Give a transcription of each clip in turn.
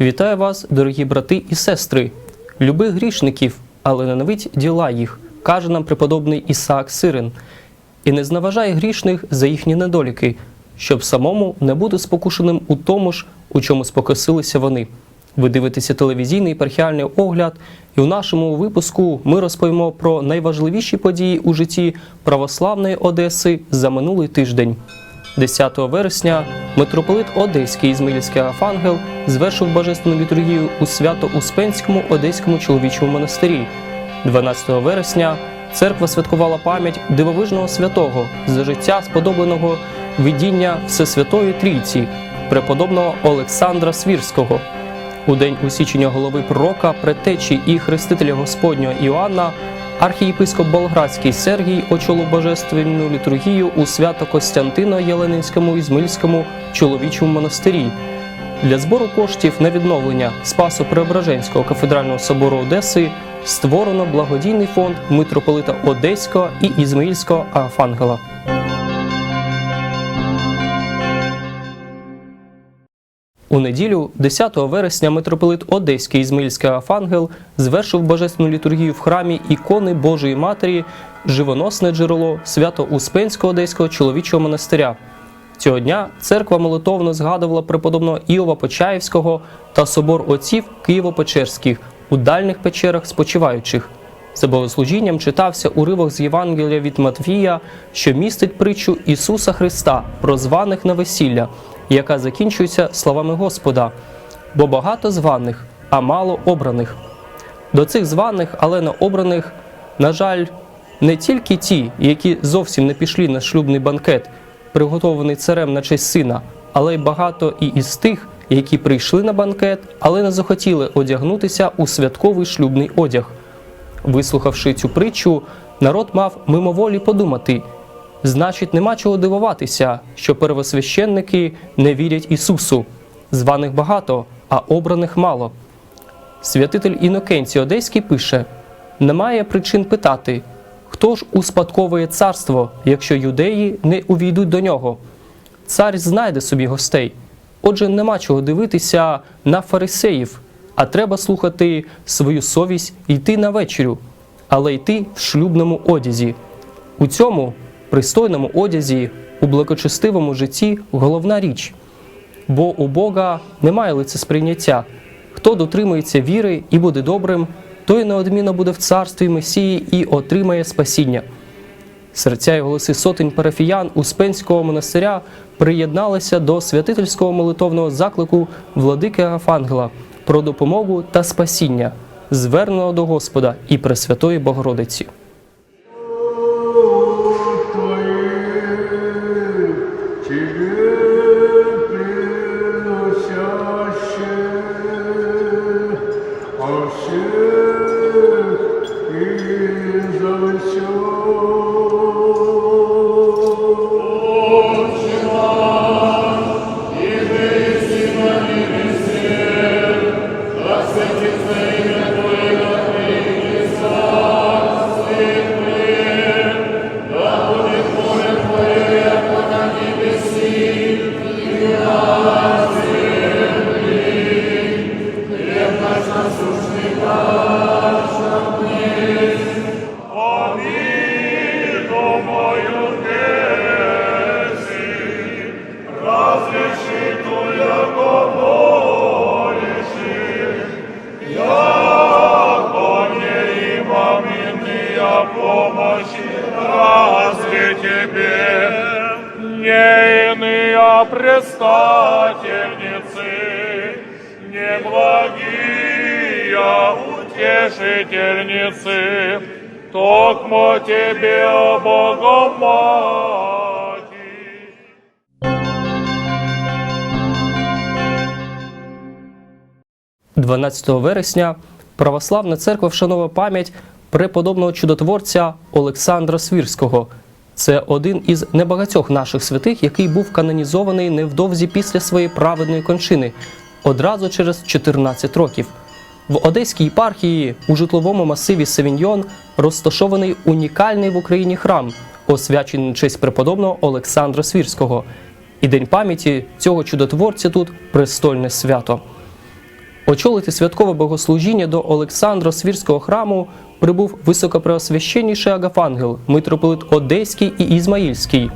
Вітаю вас, дорогі брати і сестри. Люби грішників, але ненавидь діла їх, каже нам преподобний Ісаак Сирин. І не зневажай грішних за їхні недоліки, щоб самому не бути спокушеним у тому ж, у чому спокусилися вони. Ви дивитеся телевізійний епархіальний огляд, і у нашому випуску ми розповімо про найважливіші події у житті православної Одеси за минулий тиждень. 10 вересня митрополит Одеський Ізмаїльський Афангел звершив божественну літургію у Свято-Успенському Одеському чоловічому монастирі. 12 вересня церква святкувала пам'ять дивовижного святого за життя сподобленого видіння Всесвятої Трійці, преподобного Олександра Свірського. У день усічення голови пророка, предтечі і хрестителя Господнього Іоанна архієпископ Болградський Сергій очолив божественну літургію у свято Костянтина Єленинському Ізмильському чоловічому монастирі. Для збору коштів на відновлення Спасу Преображенського кафедрального собору Одеси створено благодійний фонд митрополита Одеського і Ізмаїльського Афангела. У неділю, 10 вересня, митрополит Одеський Ізмаїльський Афангел звершив божественну літургію в храмі ікони Божої Матері, живоносне джерело Свято-Успенського Одеського чоловічого монастиря. Цього дня церква молитовно згадувала преподобного Іова Почаївського та собор отців Києво-Печерських у дальних печерах спочиваючих. За богослужінням читався уривок з Євангелія від Матвія, що містить притчу Ісуса Христа про званих на весілля, яка закінчується словами Господа: бо багато званих, а мало обраних. До цих званих, але не обраних, на жаль, не тільки ті, які зовсім не пішли на шлюбний банкет, приготований царем на честь сина, але й багато і із тих, які прийшли на банкет, але не захотіли одягнутися у святковий шлюбний одяг. Вислухавши цю притчу, народ мав мимоволі подумати: значить, нема чого дивуватися, що первосвященники не вірять Ісусу. Званих багато, а обраних мало. Святитель Інокенцій Одеський пише: немає причин питати, хто ж успадковує царство, якщо юдеї не увійдуть до нього. Цар знайде собі гостей. Отже, нема чого дивитися на фарисеїв, а треба слухати свою совість йти на вечерю, але йти в шлюбному одязі. У цьому пристойному одязі, у благочестивому житті головна річ. Бо у Бога немає лицесприйняття. Хто дотримується віри і буде добрим, той неодмінно буде в царстві Месії і отримає спасіння. Серця і голоси сотень парафіян Успенського монастиря приєдналися до святительського молитовного заклику владики Агафангела про допомогу та спасіння, зверненого до Господа і Пресвятої Богородиці. Lord. Тебе, о Богоматерь. – 12 вересня православна церква вшановує пам'ять преподобного чудотворця Олександра Свірського. Це один із небагатьох наших святих, який був канонізований невдовзі після своєї праведної кончини, одразу через 14 років. В Одеській єпархії у житловому масиві Севіньйон розташований унікальний в Україні храм, освячений на честь преподобного Олександра Свірського. І день пам'яті цього чудотворця тут престольне свято. Очолити святкове богослужіння до Олександра Свірського храму прибув високопреосвященніший Агафангел, митрополит Одеський і Ізмаїльський.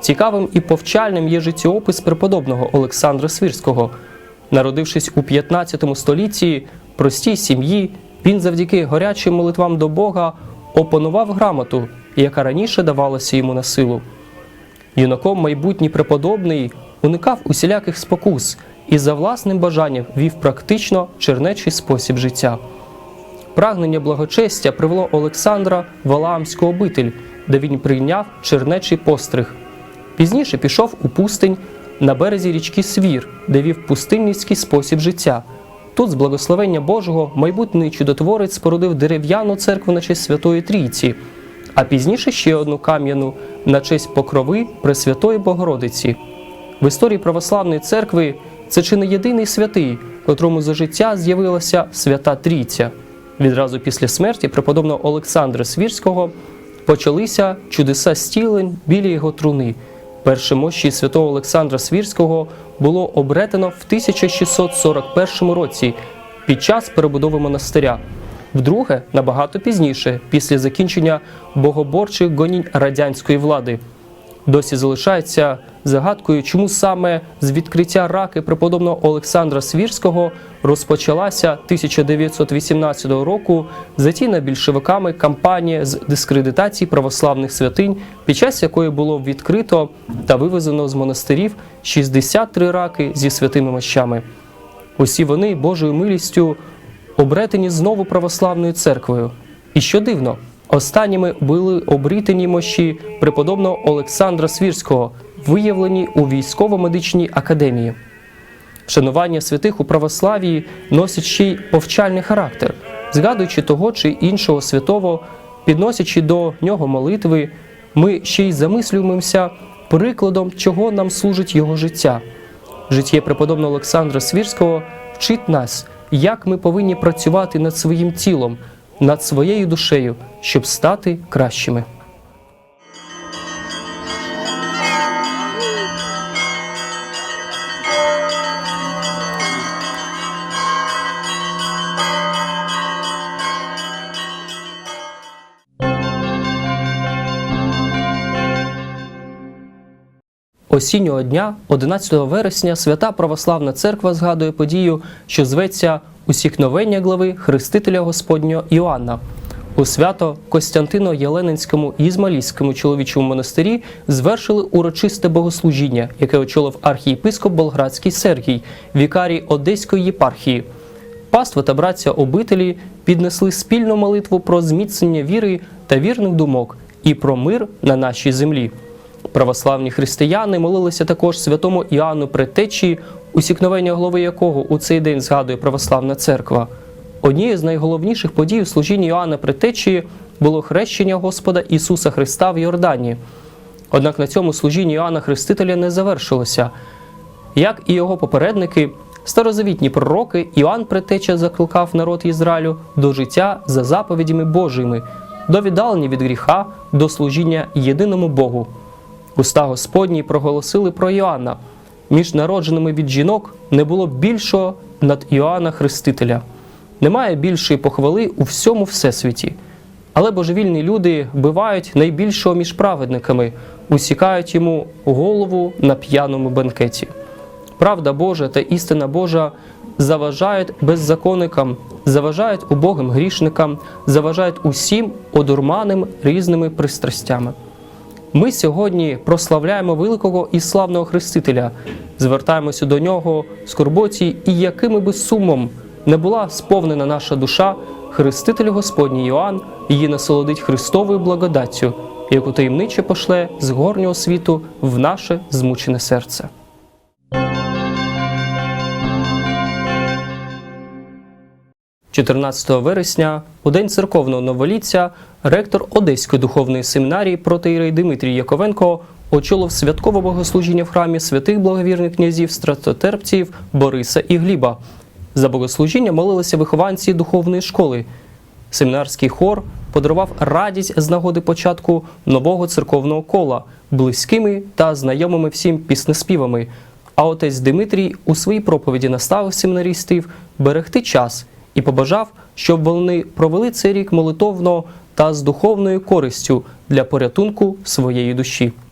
Цікавим і повчальним є життєопис преподобного Олександра Свірського. Народившись у 15 столітті, простій сім'ї, він завдяки горячим молитвам до Бога опанував грамоту, яка раніше давалася йому на силу. Юнаком майбутній преподобний уникав усіляких спокус і за власним бажанням вів практично чернечий спосіб життя. Прагнення благочестя привело Олександра в Валаамську обитель, де він прийняв чернечий постриг. Пізніше пішов у пустинь на березі річки Свір, де вів пустинницький спосіб життя. Тут, з благословення Божого, майбутній чудотворець спорудив дерев'яну церкву на честь Святої Трійці, а пізніше ще одну кам'яну на честь покрови Пресвятої Богородиці. В історії православної церкви це чи не єдиний святий, котрому за життя з'явилася свята Трійця. Відразу після смерті преподобного Олександра Свірського почалися чудеса стілень біля його труни. Перше мощі святого Олександра Свірського було обретено в 1641 році під час перебудови монастиря. Вдруге, набагато пізніше, після закінчення богоборчих гонінь радянської влади. Досі залишається загадкою, чому саме з відкриття раки преподобного Олександра Свірського розпочалася 1918 року затійна більшовиками кампанія з дискредитації православних святинь, під час якої було відкрито та вивезено з монастирів 63 раки зі святими мощами. Усі вони Божою милістю обретені знову православною церквою. І що дивно, останніми були обрітені мощі преподобного Олександра Свірського, виявлені у військово-медичній академії. Вшанування святих у православії носить ще й повчальний характер, згадуючи того чи іншого святого, підносячи до нього молитви, ми ще й замислюємося прикладом, чого нам служить його життя. Життя преподобного Олександра Свірського вчить нас, як ми повинні працювати над своїм тілом, над своєю душею, щоб стати кращими. Осіннього дня, 11 вересня, свята Православна Церква згадує подію, що зветься усікновення глави Хрестителя Господнього Іоанна. У свято Костянтино Єленинському і Ізмалійському чоловічому монастирі звершили урочисте богослужіння, яке очолив архієпископ Болградський Сергій, вікарій Одеської єпархії. Паства та братця обителі піднесли спільну молитву про зміцнення віри та вірних думок і про мир на нашій землі. Православні християни молилися також святому Іоанну Предтечі, усікновення голови якого у цей день згадує православна церква. Однією з найголовніших подій у служінні Іоанна Предтечі було хрещення Господа Ісуса Христа в Йордані. Однак на цьому служінні Іоанна Хрестителя не завершилося. Як і його попередники, старозавітні пророки, Іоанн Предтеча закликав народ Ізраїлю до життя за заповідями Божими, до віддалення від гріха, до служіння єдиному Богу. Уста Господні проголосили про Іоанна. Між народженими від жінок не було більшого над Іоанна Хрестителя. Немає більшої похвали у всьому всесвіті. Але божевільні люди вбивають найбільшого між праведниками, усікають йому голову на п'яному бенкеті. Правда Божа та істина Божа заважають беззаконникам, заважають убогим грішникам, заважають усім одурманим різними пристрастями. Ми сьогодні прославляємо великого і славного Хрестителя, звертаємося до нього з скорботі, і якими би сумом не була сповнена наша душа, Хреститель Господній Йоанн її насолодить Христовою благодаттю, яку таємниче пошле з горнього світу в наше змучене серце. – 14 вересня, у день церковного новоліття, ректор Одеської духовної семінарії протеєрей Дмитрій Яковенко очолив святкове богослужіння в храмі святих благовірних князів стратотерпців Бориса і Гліба. За богослужіння молилися вихованці духовної школи. Семінарський хор подарував радість з нагоди початку нового церковного кола близькими та знайомими всім піснеспівами. А отець Димитрій у своїй проповіді наставив семінаристів берегти час і побажав, щоб вони провели цей рік молитовно та з духовною користю для порятунку своєї душі. –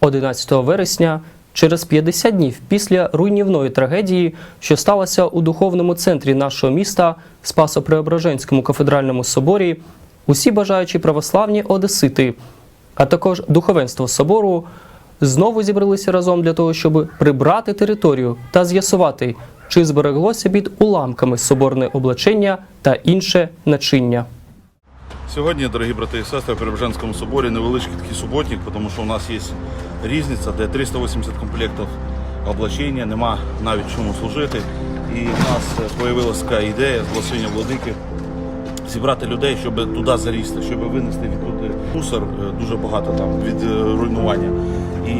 11 вересня, через 50 днів після руйнівної трагедії, що сталося у духовному центрі нашого міста Спасо-Преображенському кафедральному соборі, усі бажаючі православні одесити, а також духовенство собору, знову зібралися разом для того, щоб прибрати територію та з'ясувати, чи збереглося під уламками соборне облачення та інше начиння. Сьогодні, дорогі брати і сестри, в Перебежанському соборі невеличкий такий суботник, тому що у нас є різниця, де 380 комплектів облачення, нема навіть чому служити. І в нас з'явилася така ідея з владики зібрати людей, щоб туди залізти, щоб винести відтуди мусор е, дуже багато там від е, руйнування. І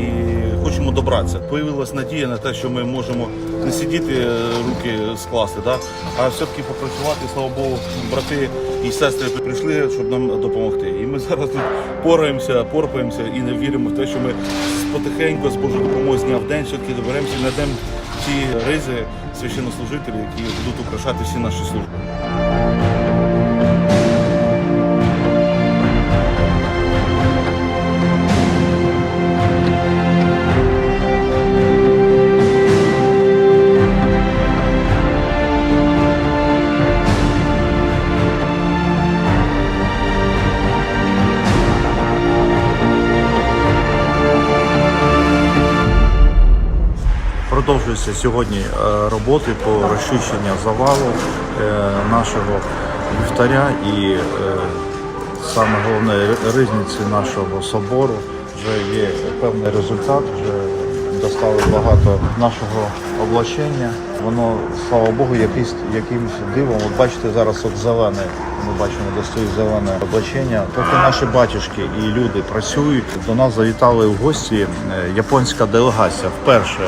хочемо добратися. Появилась надія на те, що ми можемо не сидіти, е, руки скласти, да? а все-таки попрацювати, слава Богу, брати і сестри прийшли, щоб нам допомогти. І ми зараз тут пораємося, порпаємося і не віримо в те, що ми потихеньку з Божою допомогою дня в день все-таки доберемося і знайдемо ті ризи священнослужителів, які будуть украшати всі наші служби. Продовжуються сьогодні е, роботи по розчищенню завалу е, нашого вівтаря і е, саме головне ризниці нашого собору. Вже є певний результат, вже достали багато нашого облачення. Воно, слава Богу, якийсь, якимось дивом. От бачите, зараз от зелене, ми бачимо, де стоїть зелене облачення. Поки наші батюшки і люди працюють, до нас завітали в гості е, японська делегація. Вперше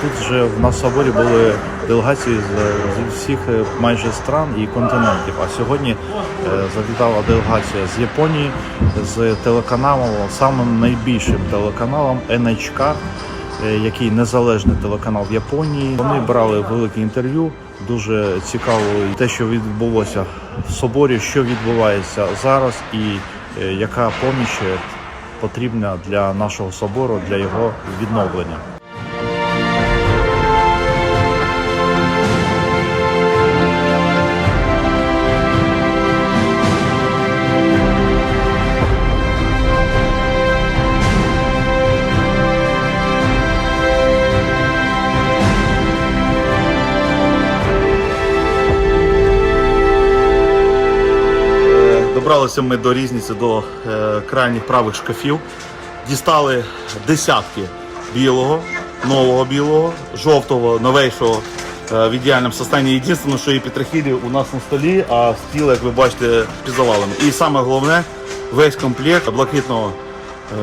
тут вже в нас в соборі були делегації з, всіх е, майже стран і континентів. А сьогодні е, завітала делегація з Японії з телеканалом, самим найбільшим телеканалом е, який незалежний телеканал в Японії. Вони брали велике інтерв'ю. Дуже цікаво те, що відбулося в соборі, що відбувається зараз, і е, яка поміч е, потрібна для нашого собору, для його відновлення. Добралися ми до різниці, до е, крайніх правих шкафів. Дістали десятки білого, нового білого, жовтого, новейшого е, в ідеальному стані. Єдине, що і петрохілі у нас на столі, а стіл, як ви бачите, під завалами. І саме головне, весь комплект блакитного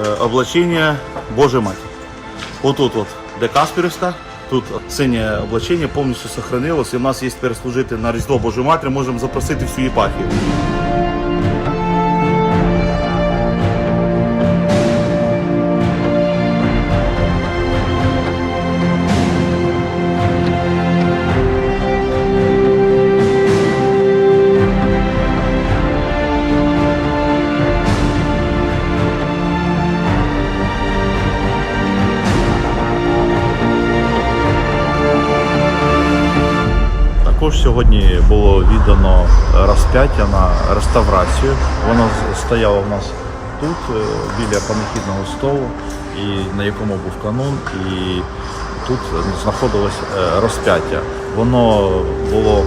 е, облачення Божої Матері. Отут, от, де Касперівська, тут синє облачення повністю сохранилось. І в нас є тепер служити на Різдво Божої Матері, можемо запросити всю єпархію. Сьогодні було віддано розп'яття на реставрацію. Воно стояло в нас тут, е, біля панахідного столу, і на якому був канун, і тут знаходилось е, розп'яття. Воно було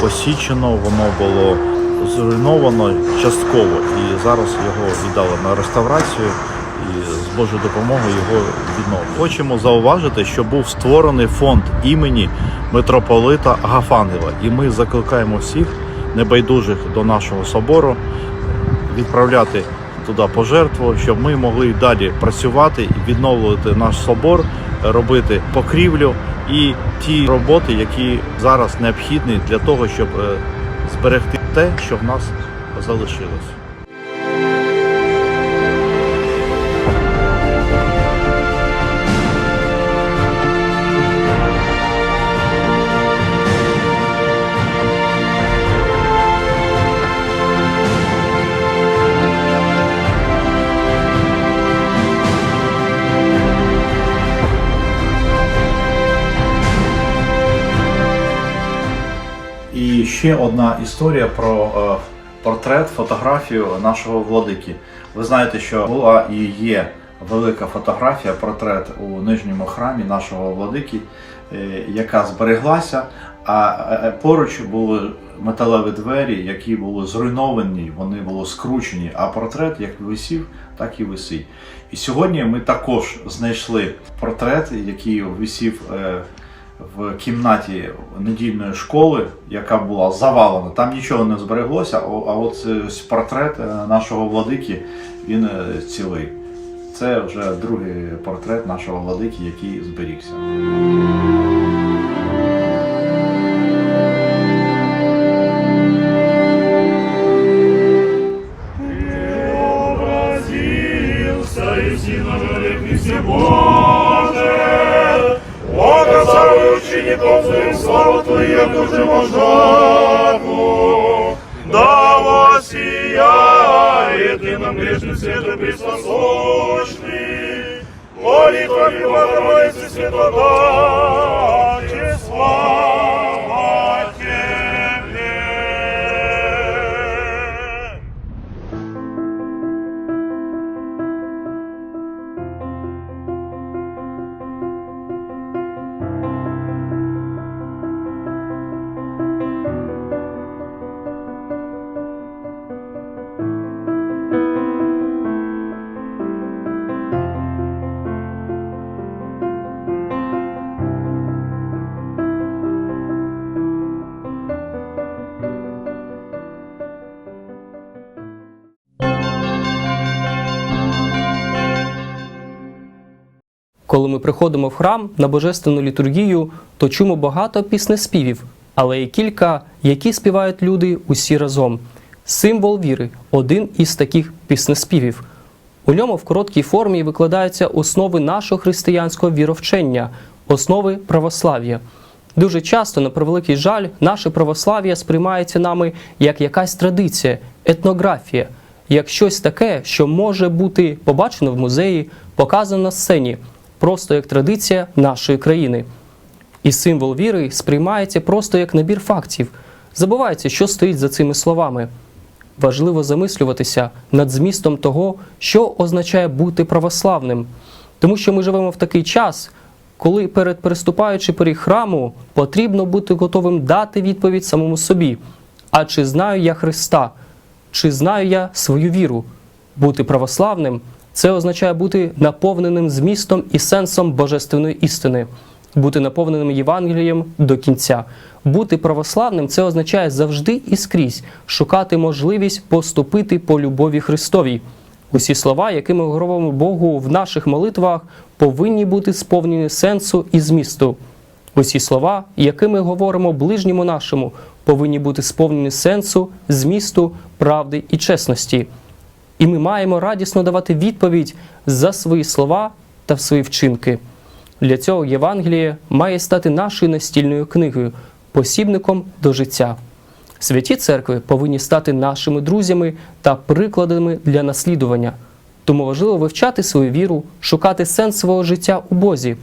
посічено, воно було зруйновано частково, і зараз його віддали на реставрацію. І з Божою допомогою його відновимо. Хочемо зауважити, що був створений фонд імені митрополита Гафангела, і ми закликаємо всіх небайдужих до нашого собору відправляти туди пожертву, щоб ми могли далі працювати і відновлювати наш собор, робити покрівлю і ті роботи, які зараз необхідні для того, щоб е, зберегти те, що в нас залишилось. Ще одна історія про е, портрет, фотографію нашого владики. Ви знаєте, що була і є велика фотографія, портрет у нижньому храмі нашого владики, е, яка збереглася. А е, поруч були металеві двері, які були зруйновані, вони були скручені. А портрет як висів, так і висить. І сьогодні ми також знайшли портрет, який висів в кімнаті недільної школи, яка була завалена. Там нічого не збереглося, а от е, портрет е, нашого владики він е, цілий. Це вже другий портрет нашого владики, який зберігся. И присосущный, молитвами Богородицы Святодачи, слава Коли ми приходимо в храм на божественну літургію, то чуємо багато піснеспівів, але і кілька, які співають люди усі разом. Символ віри один із таких піснеспівів. У ньому в короткій формі викладаються основи нашого християнського віровчення, основи православ'я. Дуже часто, на превеликий жаль, наше православ'я сприймається нами як якась традиція, етнографія, як щось таке, що може бути побачено в музеї, показано на сцені, просто як традиція нашої країни. І символ віри сприймається просто як набір фактів. Забувається, що стоїть за цими словами. Важливо замислюватися над змістом того, що означає бути православним, тому що ми живемо в такий час, коли перед переступаючи поріг храму, потрібно бути готовим дати відповідь самому собі. А чи знаю я Христа? Чи знаю я свою віру? Бути православним це означає бути наповненим змістом і сенсом божественної істини, бути наповненим Євангелієм до кінця. Бути православним це означає завжди і скрізь шукати можливість поступити по любові Христовій. Усі слова, які ми говоримо Богу в наших молитвах, повинні бути сповнені сенсу і змісту. Усі слова, якими говоримо ближньому нашому, повинні бути сповнені сенсу, змісту, правди і чесності. І ми маємо радісно давати відповідь за свої слова та свої вчинки. Для цього Євангеліє має стати нашою настільною книгою, посібником до життя. Святі церкви повинні стати нашими друзями та прикладами для наслідування. Тому важливо вивчати свою віру, шукати сенс свого життя у Бозі,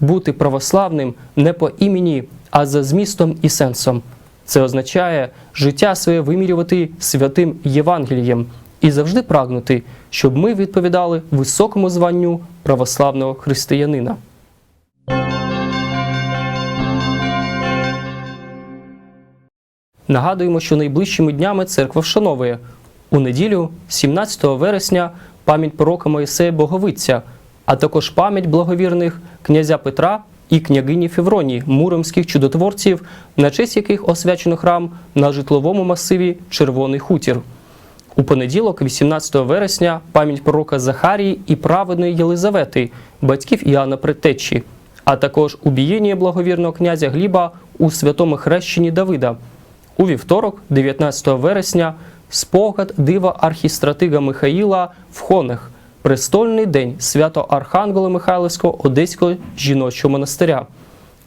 бути православним не по імені, а за змістом і сенсом. Це означає життя своє вимірювати святим Євангелієм і завжди прагнути, щоб ми відповідали високому званню православного християнина. Нагадуємо, що найближчими днями церква вшановує у неділю, 17 вересня, пам'ять пророка Моїсея Боговиця, а також пам'ять благовірних князя Петра і княгині Февронії, муромських чудотворців, на честь яких освячено храм на житловому масиві Червоний Хутір. У понеділок, 18 вересня, пам'ять пророка Захарії і праведної Єлизавети, батьків Іоанна Предтечі, а також убієння благовірного князя Гліба у святому хрещенні Давида. У вівторок, 19 вересня, спогад дива архістратига Михаїла в Хонах, престольний день свято Архангела Михайлівського Одеського жіночого монастиря.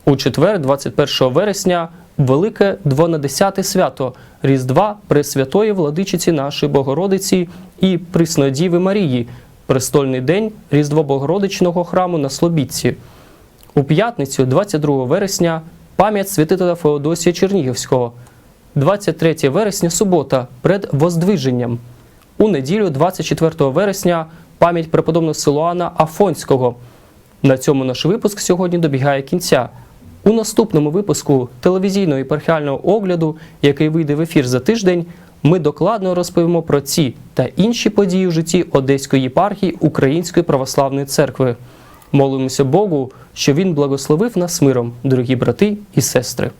У четвер, 21 вересня, велике двонадесяте свято Різдва Пресвятої Владичиці нашої Богородиці і Приснодіви Марії, престольний день Різдво Богородичного храму на Слобідці. У п'ятницю, 22 вересня, пам'ять святителя Феодосія Чернігівського. 23 вересня субота перед Воздвиженням. У неділю, 24 вересня, пам'ять преподобного Силуана Афонського. На цьому наш випуск сьогодні добігає кінця. У наступному випуску телевізійного єпархіального огляду, який вийде в ефір за тиждень, ми докладно розповімо про ці та інші події в житті Одеської єпархії Української православної церкви. Молимося Богу, що Він благословив нас миром, дорогі брати і сестри.